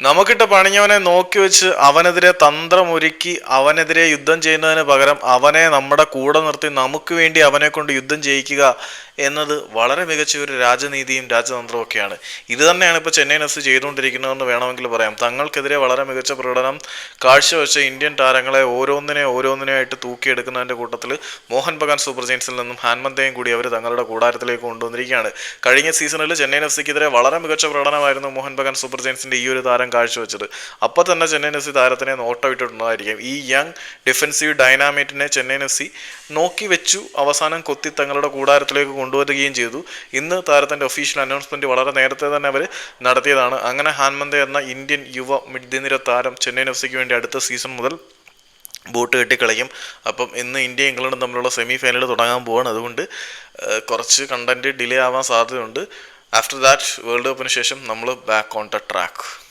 നമുക്കിട്ട് പണിഞ്ഞവനെ നോക്കി വെച്ച് അവനെതിരെ തന്ത്രമൊരുക്കി അവനെതിരെ യുദ്ധം ചെയ്യുന്നതിന് പകരം അവനെ നമ്മുടെ കൂടെ നിർത്തി നമുക്ക് വേണ്ടി അവനെ കൊണ്ട് യുദ്ധം ചെയ്യിക്കുക എന്നത് വളരെ മികച്ച ഒരു രാജനീതിയും രാജതന്ത്രവും ഒക്കെയാണ്. ഇത് തന്നെയാണ് ഇപ്പോൾ ചെന്നൈയിൻ എഫ് ചെയ്തുകൊണ്ടിരിക്കുന്നതെന്ന് വേണമെങ്കിൽ പറയാം. തങ്ങൾക്കെതിരെ വളരെ മികച്ച പ്രകടനം കാഴ്ചവെച്ച ഇന്ത്യൻ താരങ്ങളെ ഓരോന്നിനെ ഓരോന്നിനെയായിട്ട് തൂക്കിയെടുക്കുന്നതിന്റെ കൂട്ടത്തിൽ മോഹൻ ബഗാൻ സൂപ്പർ ജെയിൻസിൽ നിന്നും ഹാൻമന്തയും കൂടി അവർ തങ്ങളുടെ കൂടാരത്തിലേക്ക് കൊണ്ടുവന്നിരിക്കുകയാണ്. കഴിഞ്ഞ സീസണിൽ ചെന്നൈയിൻ എഫ് വളരെ മികച്ച പ്രകടനമായിരുന്നു മോഹൻ ബഗാൻ സൂപ്പർ ജെയിൻസിന്റെ ഈ ഒരു താരം കാഴ്ചവെച്ചത്. അപ്പോൾ തന്നെ ചെന്നൈയിൻ എഫ് സി താരത്തിനെ നോട്ടമിട്ടിട്ടുണ്ടായിരിക്കും ഈ യങ് ഡിഫൻസീവ് ഡൈനാമേറ്റിനെ ചെന്നൈയിൻ എഫ് നോക്കി വെച്ചു അവസാനം കൊത്തി തങ്ങളുടെ കൂടാരത്തിലേക്ക് കൊണ്ടുവരികയും ചെയ്തു. ഇന്ന് താരത്തിന്റെ ഒഫീഷ്യൽ അനൗൺസ്മെന്റ് വളരെ നേരത്തെ തന്നെ അവർ നടത്തിയതാണ്. അങ്ങനെ ഹാൻമന്ത് എന്ന ഇന്ത്യൻ യുവ മിഡ്നിര താരം ചെന്നൈയിൻ എഫ് സിക്ക് വേണ്ടി അടുത്ത സീസൺ മുതൽ ബോട്ട് കെട്ടിക്കളയും. അപ്പം ഇന്ന് ഇന്ത്യ ഇംഗ്ലണ്ടും തമ്മിലുള്ള സെമി ഫൈനൽ തുടങ്ങാൻ പോവാണ്. അതുകൊണ്ട് കുറച്ച് കണ്ടന്റ് ഡിലേ ആവാൻ സാധ്യതയുണ്ട്. ആഫ്റ്റർ ദാറ്റ് വേൾഡ് കപ്പിന് ശേഷം നമ്മൾ ബാക്ക് ഓൺ ദ ട്രാക്ക്